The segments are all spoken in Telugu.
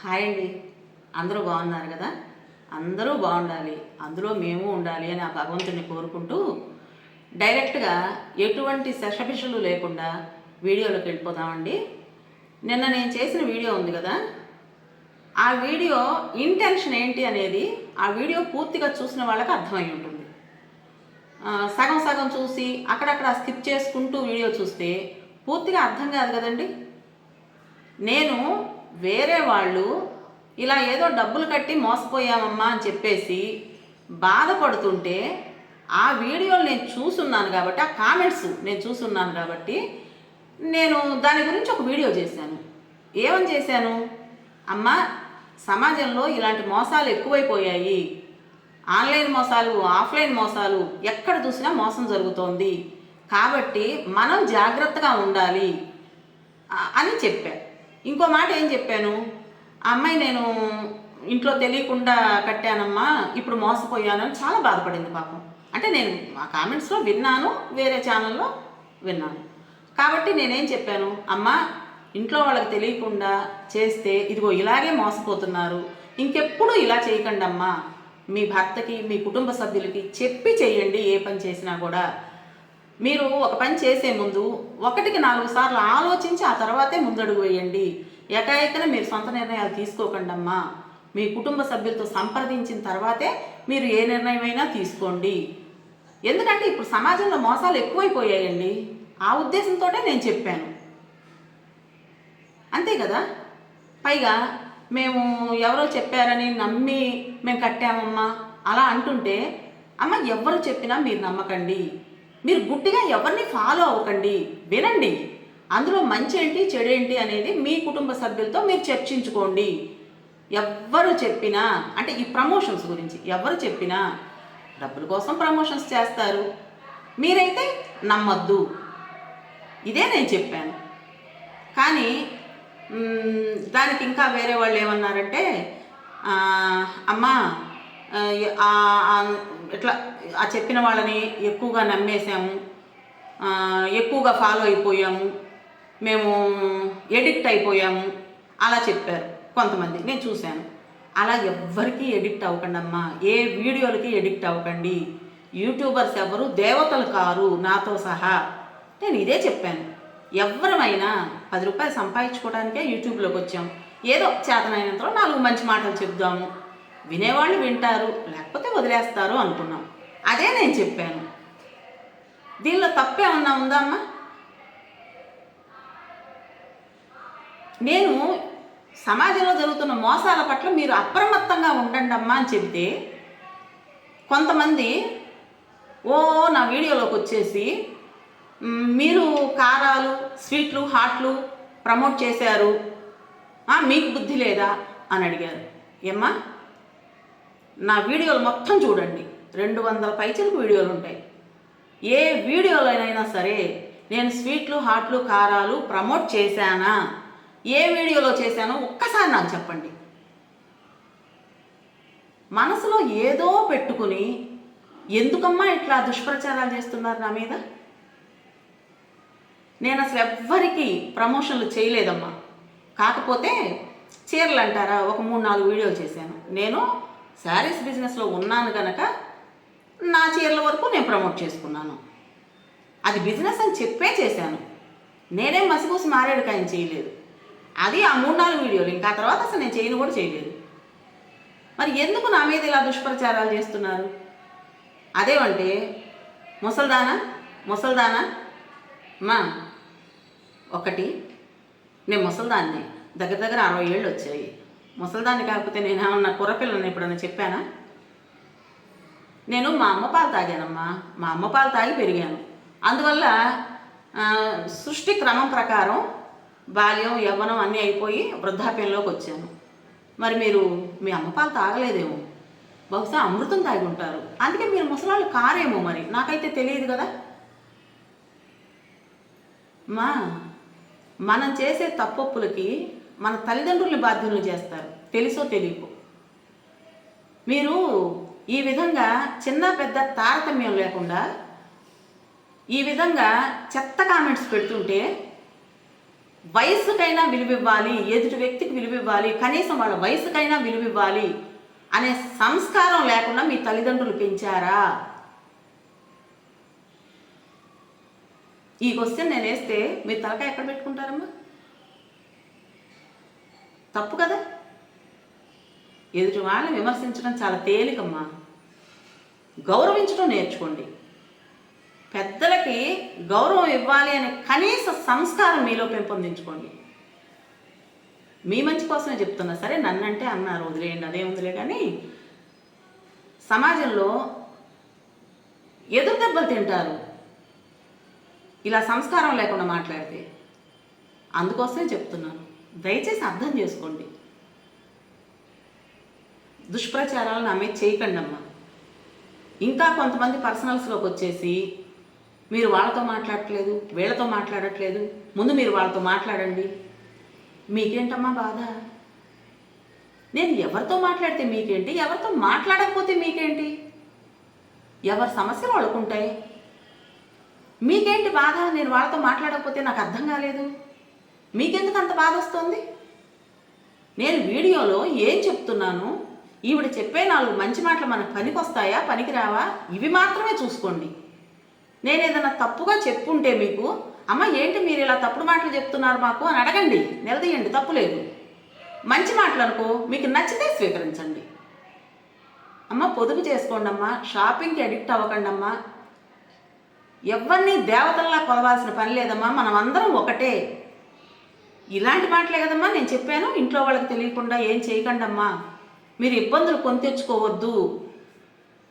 హాయ్ అండి. అందరూ బాగున్నారు కదా? అందరూ బాగుండాలి. అందులో మేము ఉండాలి అని ఆ భగవంతుని కోరుకుంటూ డైరెక్ట్గా ఎటువంటి శషపిషలు లేకుండా వీడియోలోకి వెళ్ళిపోతామండి నిన్న నేను చేసిన వీడియో ఉంది కదా? ఆ వీడియో ఇంటెన్షన్ ఏంటి అనేది ఆ వీడియో పూర్తిగా చూసిన వాళ్ళకి అర్థమై ఉంటుంది. సగం సగం చూసి అక్కడక్కడ స్కిప్ చేసుకుంటూ వీడియో చూస్తే పూర్తిగా అర్థం కాదు కదండి? నేను వేరే వాళ్ళు ఇలా ఏదో డబ్బులు కట్టి మోసపోయామమ్మా అని చెప్పేసి బాధపడుతుంటే ఆ వీడియోలు నేను చూసున్నాను కాబట్టి ఆ కామెంట్స్ నేను చూసున్నాను కాబట్టి నేను దాని గురించి ఒక వీడియో చేశాను. ఏమని చేశాను? అమ్మ సమాజంలో ఇలాంటి మోసాలు ఎక్కువైపోయాయి. ఆన్లైన్ మోసాలు ఆఫ్లైన్ మోసాలు ఎక్కడ చూసినా మోసం జరుగుతోంది. కాబట్టి మనం జాగ్రత్తగా ఉండాలి అని చెప్పాను ఇంకో మాట ఏం చెప్పాను? ఆ అమ్మాయి నేను ఇంట్లో తెలియకుండా కట్టానమ్మా ఇప్పుడు మోసపోయానని చాలా బాధపడింది పాపం. అంటే నేను ఆ కామెంట్స్లో విన్నాను వేరే ఛానల్లో విన్నాను. కాబట్టి నేనేం చెప్పాను? అమ్మా ఇంట్లో వాళ్ళకి తెలియకుండా చేస్తే ఇదిగో ఇలాగే మోసపోతున్నారు. ఇంకెప్పుడు ఇలా చేయకండి అమ్మా మీ భర్తకి మీ కుటుంబ సభ్యులకి చెప్పి చేయండి ఏ పని చేసినా కూడా. మీరు ఒక పని చేసే ముందు ఒకటికి నాలుగు సార్లు ఆలోచించి ఆ తర్వాతే ముందడుగు వేయండి. ఏకాఏకన మీరు సొంత నిర్ణయాలు తీసుకోకండి అమ్మా. మీ కుటుంబ సభ్యులతో సంప్రదించిన తర్వాతే మీరు ఏ నిర్ణయమైనా తీసుకోండి. ఎందుకంటే ఇప్పుడు సమాజంలో మోసాలు ఎక్కువైపోయాయండి. ఆ ఉద్దేశంతోనే నేను చెప్పాను. అంతే కదా? పైగా మేము ఎవరో చెప్పారని నమ్మి మేము కట్టామమ్మా. అలా అంటుంటే అమ్మ ఎవరు చెప్పినా మీరు నమ్మకండి. మీరు గుడ్డిగా ఎవరిని ఫాలో అవ్వకండి. వినండి. అందులో మంచి ఏంటి చెడేంటి అనేది మీ కుటుంబ సభ్యులతో మీరు చర్చించుకోండి. ఎవ్వరు చెప్పినా అంటే ఈ ప్రమోషన్స్ గురించి ఎవరు చెప్పినా డబ్బుల కోసం ప్రమోషన్స్ చేస్తారు. మీరైతే నమ్మద్దు. ఇదే నేను చెప్పాను. కానీ దానికి ఇంకా వేరే వాళ్ళు ఏమన్నారంటే అమ్మా ఇట్లా ఆ చెప్పిన వాళ్ళని ఎక్కువగా నమ్మేశాము. ఎక్కువగా ఫాలో అయిపోయాము. మేము ఎడిక్ట్ అయిపోయాము. అలా చెప్పారు కొంతమంది. నేను చూశాను. అలా ఎవ్వరికీ ఎడిక్ట్ అవ్వకండి అమ్మా ఏ వీడియోలకి ఎడిక్ట్ అవ్వకండి. యూట్యూబర్స్ ఎవరు? దేవతలు కారు నాతో సహా. నేను ఇదే చెప్పాను. ఎవరమైనా పది రూపాయలు సంపాదించుకోవడానికే యూట్యూబ్లోకి వచ్చాం. ఏదో చేతనైనంతలో నాలుగు మంచి మాటలు చెప్దాము వినేవాళ్ళు వింటారు లేకపోతే వదిలేస్తారు అనుకున్నాం. అదే నేను చెప్పాను. దీనిలో తప్పేమన్నా ఉందా అమ్మా? నేను సమాజంలో జరుగుతున్న మోసాల పట్ల మీరు అప్రమత్తంగా ఉండండి అమ్మా అని చెబితే కొంతమంది ఓ నా వీడియోలోకి వచ్చేసి మీరు కారాలు స్వీట్లు హాట్లు ప్రమోట్ చేశారు. మీకు బుద్ధి లేదా? అని అడిగారు. ఏమ్మా నా వీడియోలు మొత్తం చూడండి. రెండు వందల పైచలకు వీడియోలు ఉంటాయి. ఏ వీడియోలైనా సరే నేను స్వీట్లు హాట్లు కారాలు ప్రమోట్ చేశానా? ఏ వీడియోలో చేశానో ఒక్కసారి నాకు చెప్పండి. మనసులో ఏదో పెట్టుకుని ఎందుకమ్మా ఇట్లా దుష్ప్రచారాలు చేస్తున్నారు నా మీద? నేను అసలు ఎవ్వరికి ప్రమోషన్లు చేయలేదమ్మా. కాకపోతే చీరలు అంటారా? ఒక మూడు నాలుగు వీడియోలు చేశాను. నేను శారీస్ బిజినెస్లో ఉన్నాను కనుక నా చీరల వరకు నేను ప్రమోట్ చేసుకున్నాను. అది బిజినెస్ అని చెప్పే చేశాను. నేనేం మసిపూసి మారేడుకాయని చేయలేదు. అది ఆ మూడు నాలుగు వీడియోలు. ఇంకా తర్వాత అసలు నేను చేయను కూడా చేయలేదు. మరి ఎందుకు నా మీద ఇలా దుష్ప్రచారాలు చేస్తున్నారు? అదేమంటే ముసల్దానా? ముసల్దానా? మా ఒకటి నేను ముసల్దాన్ని. దగ్గర దగ్గర అరవై ఏళ్ళు వచ్చాయి. ముసలిదాన్ని కాకపోతే నేను ఏమన్నా కుర్రపిల్లని ఎప్పుడన్నా చెప్పానా? నేను మా అమ్మ పాలు తాగానమ్మా. మా అమ్మ పాలు తాగి పెరిగాను. అందువల్ల సృష్టి క్రమం ప్రకారం బాల్యం యవ్వనం అన్నీ అయిపోయి వృద్ధాప్యంలోకి వచ్చాను. మరి మీరు మీ అమ్మ పాలు తాగలేదేమో? బహుశా అమృతం తాగి ఉంటారు. అందుకే మీరు ముసలాళ్ళు కారేమో మరి? నాకైతే తెలియదు కదా. మా మనం చేసే తప్పొప్పులకి మన తల్లిదండ్రుల్ని బాధ్యతలు చేస్తారు. తెలుసో తెలియకో మీరు ఈ విధంగా చిన్న పెద్ద తారతమ్యం లేకుండా ఈ విధంగా చెత్త కామెంట్స్ పెడుతుంటే వయసుకైనా విలువ ఇవ్వాలి ఎదుటి వ్యక్తికి విలువ ఇవ్వాలి కనీసం వాళ్ళ వయసుకైనా విలువ ఇవ్వాలి అనే సంస్కారం లేకుండా మీ తల్లిదండ్రులు పెంచారా? ఈ క్వశ్చన్ నేను వేస్తే మీరు తలకాయ ఎక్కడ పెట్టుకుంటారమ్మా? తప్పు కదా? ఎదుటి వాళ్ళని విమర్శించడం చాలా తేలికమ్మా. గౌరవించడం నేర్చుకోండి. పెద్దలకి గౌరవం ఇవ్వాలి అనే కనీస సంస్కారం మీలో పెంపొందించుకోండి. మీ మంచి కోసమే చెప్తున్నా. సరే నన్నంటే అన్నారు వదిలేయండి అదే ఉందిలే కానీ సమాజంలో ఎదురు దెబ్బలు తింటారు. ఇలా సంస్కారం లేకుండా మాట్లాడితే అందుకోసమే చెప్తున్నాను. దయచేసి అర్థం చేసుకోండి. దుష్ప్రచారాలను ఆమె చేయకండమ్మా. చేయకండి అమ్మా ఇంకా కొంతమంది పర్సనల్స్లోకి వచ్చేసి మీరు వాళ్ళతో మాట్లాడట్లేదు వీళ్ళతో మాట్లాడట్లేదు ముందు మీరు వాళ్ళతో మాట్లాడండి. మీకేంటమ్మా బాధ? నేను ఎవరితో మాట్లాడితే మీకేంటి? ఎవరితో మాట్లాడకపోతే మీకేంటి? ఎవరి సమస్యలు వాళ్ళకుంటాయి? మీకేంటి బాధ? నేను వాళ్ళతో మాట్లాడకపోతే నాకు అర్థం కాలేదు. మీకెందుకు అంత బాధ వస్తుంది? నేను వీడియోలో ఏం చెప్తున్నాను? ఈవిడ చెప్పే నాలుగు మంచి మాటలు మనకు పనికొస్తాయా పనికిరావా? ఇవి మాత్రమే చూసుకోండి. నేను ఏదైనా తప్పుగా చెప్పుంటే మీకు అమ్మ ఏంటి మీరు ఇలా తప్పుడు మాటలు చెప్తున్నారు మాకు? అని అడగండి. నిలదీయండి తప్పు లేదు. మంచి మాటలు అనుకో మీకు నచ్చితే స్వీకరించండి. అమ్మ పొదుపు చేసుకోండి అమ్మా షాపింగ్కి అడిక్ట్ అవ్వకండి అమ్మా ఎవరిని దేవతల్లా కొలవాల్సిన పని లేదమ్మా మనం అందరం ఒకటే. ఇలాంటి మాటలే కదమ్మా నేను చెప్పాను. ఇంట్లో వాళ్ళకి తెలియకుండా ఏం చేయకండమ్మా. మీరు ఇబ్బందులు కొని తెచ్చుకోవద్దు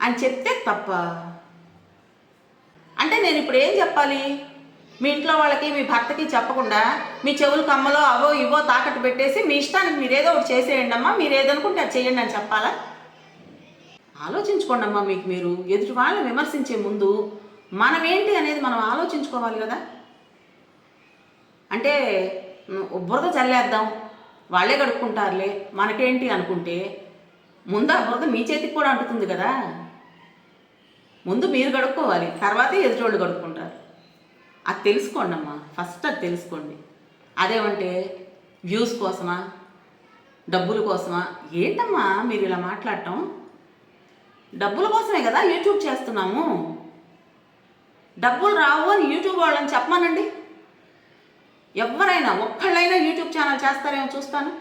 అని చెప్తే తప్ప. అంటే నేను ఇప్పుడు ఏం చెప్పాలి? మీ ఇంట్లో వాళ్ళకి మీ భర్తకి చెప్పకుండా మీ చెవులు కమ్మలో అవో ఇవో తాకట్టు పెట్టేసి మీ ఇష్టానికి మీరేదో ఒకటి చేసేయండి అమ్మా. మీరు ఏదనుకుంటే అది చేయండి అని చెప్పాలా? ఆలోచించుకోండి అమ్మా మీకు మీరు. ఎదుటి వాళ్ళని విమర్శించే ముందు మనం ఏంటి అనేది మనం ఆలోచించుకోవాలి కదా. అంటే బురద చల్లేద్దాం. వాళ్ళే కడుక్కుంటారులే. మనకేంటి అనుకుంటే ముందు ఆ బురద మీ చేతికి కూడా అంటుతుంది కదా. ముందు మీరు కడుక్కోవాలి తర్వాతే ఎదుటోళ్ళు కడుక్కుంటారు. అది తెలుసుకోండి అమ్మా ఫస్ట్ అది తెలుసుకోండి. అదేమంటే వ్యూస్ కోసమా డబ్బుల కోసమా ఏంటమ్మా మీరు ఇలా మాట్లాడటం? డబ్బుల కోసమే కదా యూట్యూబ్ చేస్తున్నాము. డబ్బులు రావు అని యూట్యూబ్ వాళ్ళని చెప్పమానండి. ఎవరైనా ఒక్కళ్ళైనా యూట్యూబ్ ఛానల్ చేస్తారేమో చూస్తాను.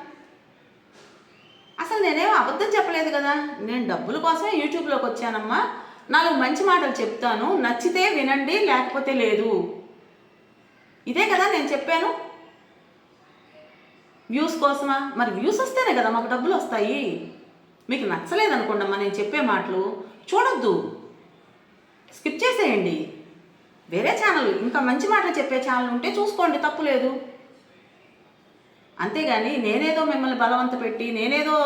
అసలు నేనేం అబద్ధం చెప్పలేదు కదా? నేను డబ్బుల కోసమే యూట్యూబ్లోకి వచ్చానమ్మా. నాలుగు మంచి మాటలు చెప్తాను. నచ్చితే వినండి లేకపోతే లేదు. ఇదే కదా నేను చెప్పాను. వ్యూస్ కోసమా? మరి వ్యూస్ వస్తేనే కదా మాకు డబ్బులు వస్తాయి. మీకు నచ్చలేదు నేను చెప్పే మాటలు. చూడొద్దు. స్కిప్ చేసేయండి. వేరే ఛానల్ ఇంకా మంచి మాటలు చెప్పే ఛానల్ ఉంటే చూసుకోండి తప్పు లేదు. అంతేగాని నేనేదో మిమ్మల్ని బలవంత పెట్టి నేనేదో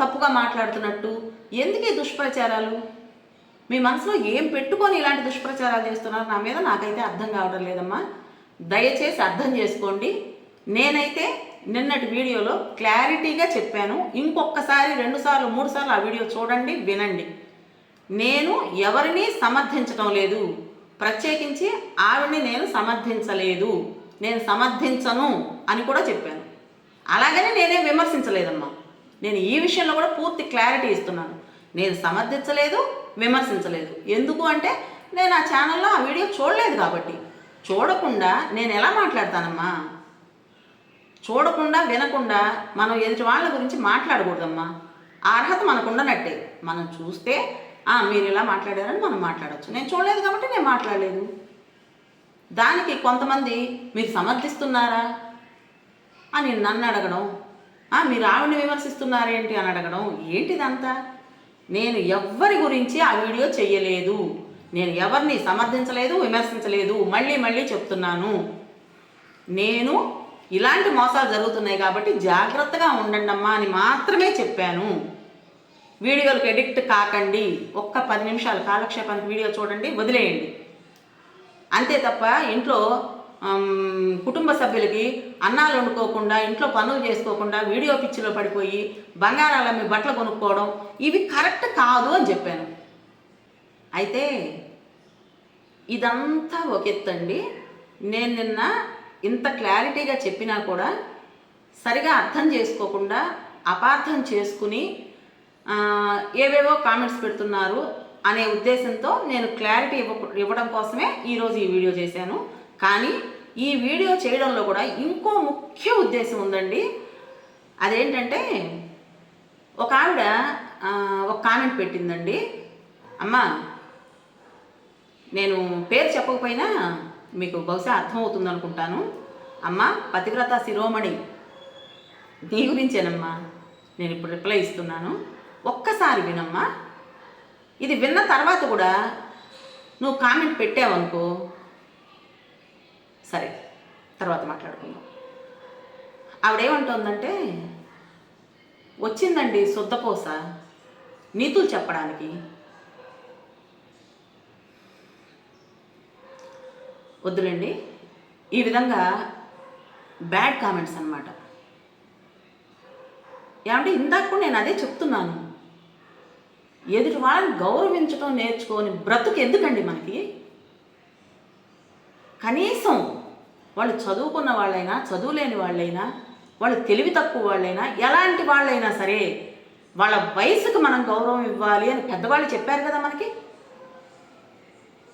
తప్పుగా మాట్లాడుతున్నట్టు ఎందుకు ఈ దుష్ప్రచారాలు? మీ మనసులో ఏం పెట్టుకొని ఇలాంటి దుష్ప్రచారాలు చేస్తున్నారు? నా మీద నాకైతే అర్థం కావడం లేదమ్మా. దయచేసి అర్థం చేసుకోండి. నేనైతే నిన్నటి వీడియోలో క్లారిటీగా చెప్పాను. ఇంకొకసారి రెండుసార్లు మూడు సార్లు ఆ వీడియో చూడండి వినండి. నేను ఎవరిని సమర్థించడం లేదు. ప్రత్యేకించి ఆవిడ్ని నేను సమర్థించలేదు. నేను సమర్థించను అని కూడా చెప్పాను. అలాగనే నేనేం విమర్శించలేదమ్మా. నేను ఈ విషయంలో కూడా పూర్తి క్లారిటీ ఇస్తున్నాను. నేను సమర్థించలేదు విమర్శించలేదు. ఎందుకు అంటే నేను ఆ ఛానల్లో ఆ వీడియో చూడలేదు కాబట్టి. చూడకుండా నేను ఎలా మాట్లాడతానమ్మా? చూడకుండా వినకుండా మనం ఎదుటి వాళ్ళ గురించి మాట్లాడకూడదమ్మా. ఆ అర్హత మనకు ఉండనట్టే మనం చూస్తే మీరు ఇలా మాట్లాడారని మనం మాట్లాడచ్చు. నేను చూడలేదు కాబట్టి నేను మాట్లాడలేదు. దానికి కొంతమంది మీరు సమర్థిస్తున్నారా అని నన్ను అడగడం మీరు ఆవిడని విమర్శిస్తున్నారేంటి అని అడగడం ఏంటిదంతా? నేను ఎవ్వరి గురించి ఆ వీడియో చెయ్యలేదు. నేను ఎవరిని సమర్థించలేదు విమర్శించలేదు. మళ్ళీ మళ్ళీ చెప్తున్నాను. నేను ఇలాంటి మోసాలు జరుగుతున్నాయి కాబట్టి జాగ్రత్తగా ఉండండి అమ్మా అని మాత్రమే చెప్పాను. వీడియోలకు ఎడిక్ట్ కాకండి. ఒక్క పది నిమిషాలు కాలక్షేపానికి వీడియో చూడండి వదిలేయండి. అంతే తప్ప ఇంట్లో కుటుంబ సభ్యులకి అన్నాలు వండుకోకుండా ఇంట్లో పనులు చేసుకోకుండా వీడియో పిచ్చిలో పడిపోయి బంగారాల మీ బట్టలు కొనుక్కోవడం ఇవి కరెక్ట్ కాదు అని చెప్పాను. అయితే ఇదంతా ఒక ఎత్తండి. నేను నిన్న ఇంత క్లారిటీగా చెప్పినా కూడా సరిగా అర్థం చేసుకోకుండా అపార్థం చేసుకుని ఏవేవో కామెంట్స్ పెడుతున్నారు అనే ఉద్దేశంతో నేను క్లారిటీ ఇవ్వ ఇవ్వడం కోసమే ఈరోజు ఈ వీడియో చేశాను. కానీ ఈ వీడియో చేయడంలో కూడా ఇంకో ముఖ్య ఉద్దేశం ఉందండి. అదేంటంటే ఒక ఆవిడ ఒక కామెంట్ పెట్టిందండి. అమ్మా నేను పేరు చెప్పకపోయినా మీకు బహుశా అర్థమవుతుంది అనుకుంటాను అమ్మ పతివ్రత శిరోమణి. నీ గురించేనమ్మా. నేను ఇప్పుడు రిప్లై ఇస్తున్నాను. ఒక్కసారి వినమ్మా. ఇది విన్న తర్వాత కూడా నువ్వు కామెంట్ పెట్టావనుకో. సరే తర్వాత మాట్లాడుకుందాం. ఆవిడేమంటుందంటే వచ్చిందండి శుద్ధపోస నీతులు చెప్పడానికి. వద్దులేండి ఈ విధంగా బ్యాడ్ కామెంట్స్ అన్నమాట. ఏమంటే ఇందాక కూడా నేను అదే చెప్తున్నాను. ఎదుటి వాళ్ళని గౌరవించడం నేర్చుకొని బ్రతుకు ఎందుకండి మనకి? కనీసం వాళ్ళు చదువుకున్న వాళ్ళైనా చదువులేని వాళ్ళైనా వాళ్ళు తెలివి తక్కువ వాళ్ళైనా ఎలాంటి వాళ్ళైనా సరే వాళ్ళ వయసుకు మనం గౌరవం ఇవ్వాలి అని పెద్దవాళ్ళు చెప్పారు కదా మనకి?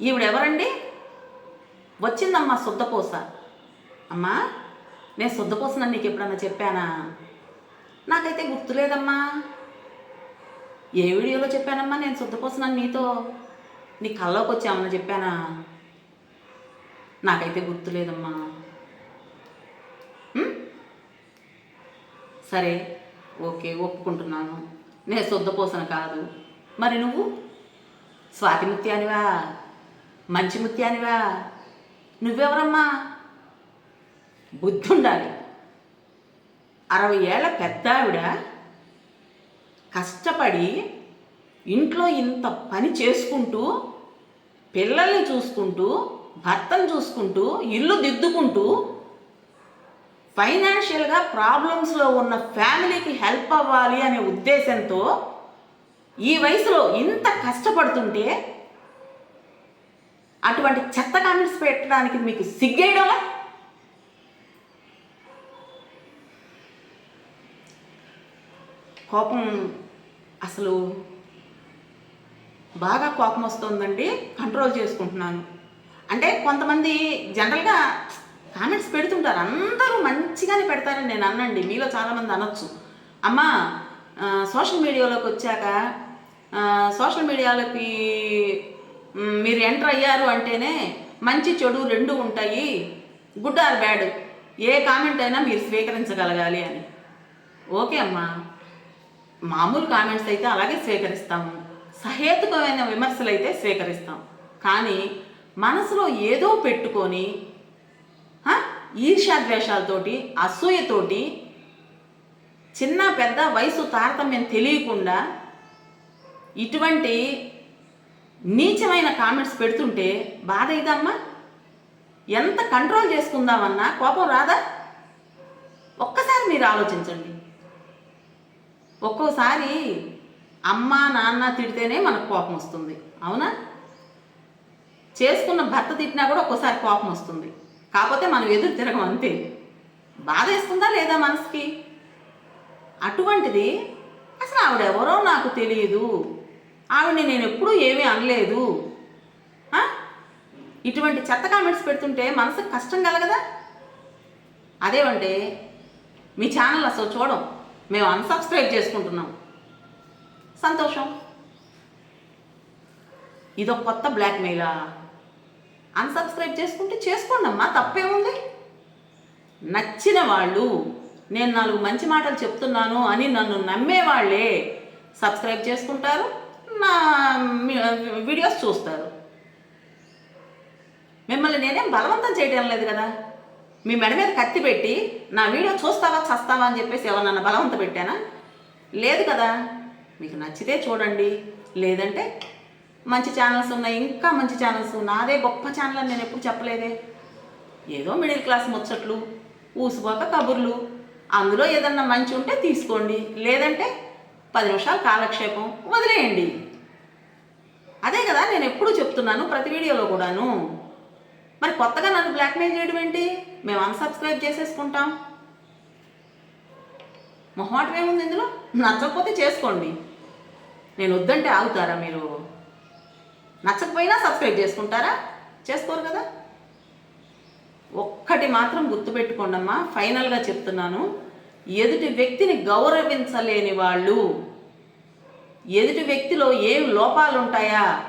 ఈవిడెవరండి వచ్చిందమ్మా శుద్ధపూస అమ్మా నేను శుద్ధపూసనని నీకు ఎప్పుడన్నా చెప్పానా? నాకైతే గుర్తులేదమ్మా. ఏ వీడియోలో చెప్పానమ్మా? నేను శుద్ధపూసనని నీతో నీ కల్లోకి వచ్చామని చెప్పానా? నాకైతే గుర్తులేదమ్మా. సరే ఓకే ఒప్పుకుంటున్నాను. నేను శుద్ధపూసన కాదు. మరి నువ్వు? స్వాతి ముత్యానివా? మంచి ముత్యానివా? నువ్వెవరమ్మా? బుద్ధి ఉండాలి అరవై ఏళ్ళ పెద్ద ఆవిడ కష్టపడి ఇంట్లో ఇంత పని చేసుకుంటూ పిల్లల్ని చూసుకుంటూ భర్తను చూసుకుంటూ ఇల్లు దిద్దుకుంటూ ఫైనాన్షియల్గా ప్రాబ్లమ్స్లో ఉన్న ఫ్యామిలీకి హెల్ప్ అవ్వాలి అనే ఉద్దేశంతో ఈ వయసులో ఇంత కష్టపడుతుంటే అటువంటి చెత్త కామెంట్స్ పెట్టడానికి మీకు సిగ్గేయడంలా కోపం అసలు బాగా కోపం వస్తుందండి కంట్రోల్ చేసుకుంటున్నాను. అంటే కొంతమంది జనరల్గా కామెంట్స్ పెడుతుంటారు. అందరూ మంచిగానే పెడతారని నేను అన్నండి. మీలో చాలామంది అనొచ్చు. అమ్మా సోషల్ మీడియాలోకి వచ్చాక సోషల్ మీడియాలోకి మీరు ఎంటర్ అయ్యారు అంటేనే మంచి చెడు రెండు ఉంటాయి. గుడ్ ఆర్ బ్యాడ్ ఏ కామెంట్ అయినా మీరు స్వీకరించగలగాలి అని. ఓకే అమ్మా. మామూలు కామెంట్స్ అయితే అలాగే స్వీకరిస్తాము సహేతుకమైన విమర్శలు అయితే స్వీకరిస్తాం. కానీ మనసులో ఏదో పెట్టుకొని ఈర్ష్యాద్వేషాలతోటి అసూయతోటి చిన్న పెద్ద వయసు తారతమ్యం తెలియకుండా ఇటువంటి నీచమైన కామెంట్స్ పెడుతుంటే బాధ ఇదమ్మా ఎంత కంట్రోల్ చేసుకుందామన్నా కోపం రాదా? ఒక్కసారి మీరు ఆలోచించండి. ఒక్కోసారి అమ్మ నాన్న తిడితేనే మనకు కోపం వస్తుంది. అవునా? చేసుకున్న భర్త తిట్టినా కూడా ఒక్కోసారి కోపం వస్తుంది. కాకపోతే మనం ఎదురు తిరగం అంతే. బాధ వేస్తుందా లేదా మనసుకి? అటువంటిది అసలు ఆవిడ ఎవరో నాకు తెలియదు ఆవిడని నేను ఎప్పుడూ ఏమీ అనలేదు. ఇటువంటి చెత్త కామెంట్స్ పెడుతుంటే మనసుకు కష్టం కలగదా? అదేమంటే మీ ఛానల్ అసలు చూడం. మేము అన్సబ్స్క్రైబ్ చేసుకుంటున్నాం. సంతోషం. ఇదొక కొత్త బ్లాక్మెయిలా అన్సబ్స్క్రైబ్ చేసుకుంటే చేసుకోండి అమ్మా తప్పేముంది నచ్చిన వాళ్ళు నేను నాలుగు మంచి మాటలు చెప్తున్నాను అని నన్ను నమ్మేవాళ్ళే సబ్స్క్రైబ్ చేసుకుంటారు నా వీడియోస్ చూస్తారు. మిమ్మల్ని నేనేం బలవంతం చేయడం లేదు కదా? మీ మెడ మీద కత్తి పెట్టి నా వీడియో చూస్తావా చస్తావా? అని చెప్పేసి ఎవరన్నా బలవంత పెట్టానా లేదు కదా. మీకు నచ్చితే చూడండి. లేదంటే మంచి ఛానల్స్ ఉన్నాయి ఇంకా మంచి ఛానల్స్ నాదే గొప్ప ఛానల్ అని నేను ఎప్పుడు చెప్పలేదే. ఏదో మిడిల్ క్లాస్ ముచ్చట్లు ఊసిపోక కబుర్లు. అందులో ఏదన్నా మంచి ఉంటే తీసుకోండి. లేదంటే పది నిమిషాలు కాలక్షేపం వదిలేయండి. అదే కదా నేను ఎప్పుడు చెప్తున్నాను ప్రతి వీడియోలో కూడాను. మరి కొత్తగా నన్ను బ్లాక్మెయిల్ చేయడం ఏంటి? మేము అన్సబ్స్క్రైబ్ చేసేసుకుంటాం. మొహమాటం ఏముంది ఇందులో? నచ్చకపోతే చేసుకోండి. నేను వద్దంటే ఆగుతారా మీరు? నచ్చకపోయినా సబ్స్క్రైబ్ చేసుకుంటారా? చేసుకోరు కదా? ఒక్కటి మాత్రం గుర్తుపెట్టుకోండమ్మా ఫైనల్గా చెప్తున్నాను. ఎదుటి వ్యక్తిని గౌరవించలేని వాళ్ళు ఎదుటి వ్యక్తిలో ఏం లోపాలు ఉంటాయా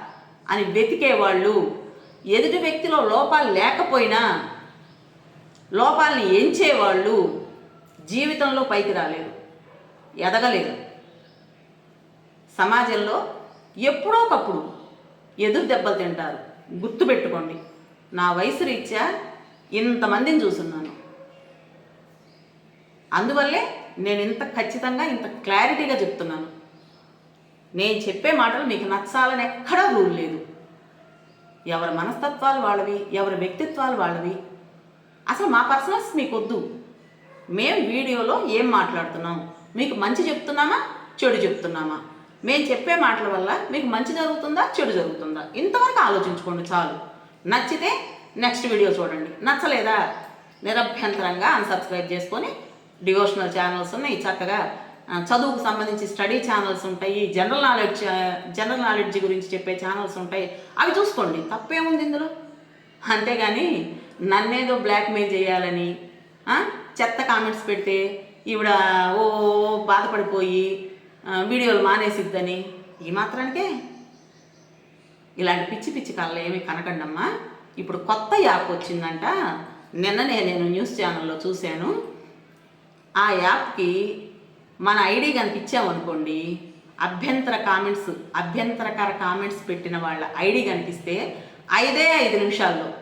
అని వెతికే వాళ్ళు ఎదుటి వ్యక్తిలో లోపాలు లేకపోయినా లోపాలని ఎంచేవాళ్ళు జీవితంలో పైకి రాలేరు ఎదగలేరు సమాజంలో ఎప్పుడో ఒకప్పుడు ఎదురు దెబ్బలు తింటారు. గుర్తుపెట్టుకోండి నా వయసు రీత్యా ఇంతమందిని చూస్తున్నాను. అందువల్లే నేను ఇంత ఖచ్చితంగా ఇంత క్లారిటీగా చెప్తున్నాను. నేను చెప్పే మాటలు మీకు నచ్చాలని ఎక్కడా రూల్ లేదు. ఎవరి మనస్తత్వాలు వాళ్ళవి ఎవరి వ్యక్తిత్వాలు వాళ్ళవి. అసలు మా పర్సనల్స్ మీకు వద్దు మేము వీడియోలో ఏం మాట్లాడుతున్నాం? మీకు మంచి చెప్తున్నామా? చెడు చెప్తున్నామా? మేము చెప్పే మాటల వల్ల మీకు మంచి జరుగుతుందా? చెడు జరుగుతుందా? ఇంతవరకు ఆలోచించుకోండి చాలు. నచ్చితే నెక్స్ట్ వీడియో చూడండి. నచ్చలేదా? నిరభ్యంతరంగా అన్సబ్స్క్రైబ్ చేసుకొని డివోషనల్ ఛానల్స్ ఉన్నాయి చక్కగా. చదువుకు సంబంధించి స్టడీ ఛానల్స్ ఉంటాయి జనరల్ నాలెడ్జ్ జనరల్ నాలెడ్జ్ గురించి చెప్పే ఛానల్స్ ఉంటాయి. అవి చూసుకోండి. తప్పేముంది ఇందులో? అంతేగాని నన్నేదో బ్లాక్మెయిల్ చేయాలని చెత్త కామెంట్స్ పెడితే ఈవిడ ఓ బాధపడిపోయి వీడియోలు మానేసిద్దని ఈ మాత్రానికే. ఇలాంటి పిచ్చి పిచ్చి కళ్ళ ఏమి కనకండమ్మా. ఇప్పుడు కొత్త యాప్ వచ్చిందంట. నిన్ననే నేను న్యూస్ ఛానల్లో చూశాను. ఆ యాప్కి మన ఐడి కనిపించామనుకోండి అభ్యంతర కామెంట్స్ అభ్యంతరకర కామెంట్స్ పెట్టిన వాళ్ళ ఐడి కనిపిస్తే ఐదే ఐదు నిమిషాల్లో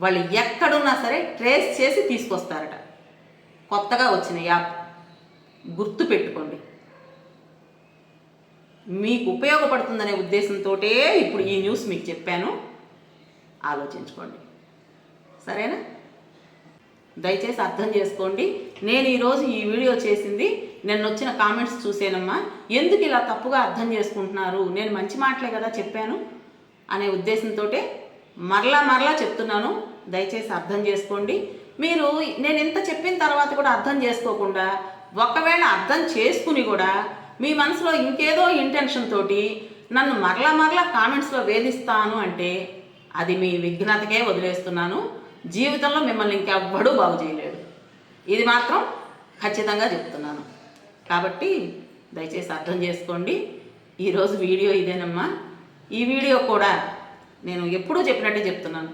వాళ్ళు ఎక్కడున్నా సరే ట్రేస్ చేసి తీసుకొస్తారట. కొత్తగా వచ్చిన యాప్. గుర్తు పెట్టుకోండి. మీకు ఉపయోగపడుతుందనే ఉద్దేశంతో ఇప్పుడు ఈ న్యూస్ మీకు చెప్పాను. ఆలోచించుకోండి. సరేనా? దయచేసి అర్థం చేసుకోండి. నేను ఈరోజు ఈ వీడియో చేసింది నిన్న వచ్చిన కామెంట్స్ చూసానమ్మా. ఎందుకు ఇలా తప్పుగా అర్థం చేసుకుంటున్నారు? నేను మంచి మాటలే కదా చెప్పాను అనే ఉద్దేశంతో మరలా మరలా చెప్తున్నాను. దయచేసి అర్థం చేసుకోండి. మీరు నేను ఇంత చెప్పిన తర్వాత కూడా అర్థం చేసుకోకుండా ఒకవేళ అర్థం చేసుకుని కూడా మీ మనసులో ఇంకేదో ఇంటెన్షన్ తోటి నన్ను మరలా మరలా కామెంట్స్లో వేధిస్తాను అంటే అది మీ విఘ్నతకే వదిలేస్తున్నాను. జీవితంలో మిమ్మల్ని ఇంకెవ్వడూ బాగు చేయలేడు. ఇది మాత్రం ఖచ్చితంగా చెప్తున్నాను. కాబట్టి దయచేసి అర్థం చేసుకోండి. ఈరోజు వీడియో ఇదేనమ్మా. ఈ వీడియో కూడా నేను ఎప్పుడూ చెప్పినట్టే చెప్తున్నాను.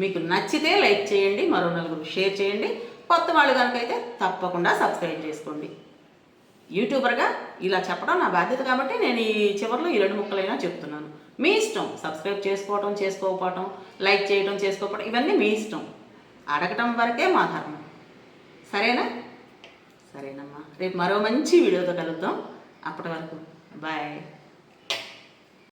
మీకు నచ్చితే లైక్ చేయండి మరో నలుగురు షేర్ చేయండి. కొత్త వాళ్ళు కనుకైతే తప్పకుండా సబ్స్క్రైబ్ చేసుకోండి. యూట్యూబర్గా ఇలా చెప్పడం నా బాధ్యత కాబట్టి నేను ఈ చివరిలో ఈ రెండు ముక్కలైనా చెప్తున్నాను. మీ ఇష్టం. సబ్స్క్రైబ్ చేసుకోవటం చేసుకోకపోవటం లైక్ చేయటం చేసుకోకపోవటం ఇవన్నీ మీ ఇష్టం. అడగటం వరకే మా ధర్మం. సరేనా? సరేనమ్మా. రేపు మరో మంచి వీడియోతో కలుద్దాం. అప్పటి వరకు. బాయ్.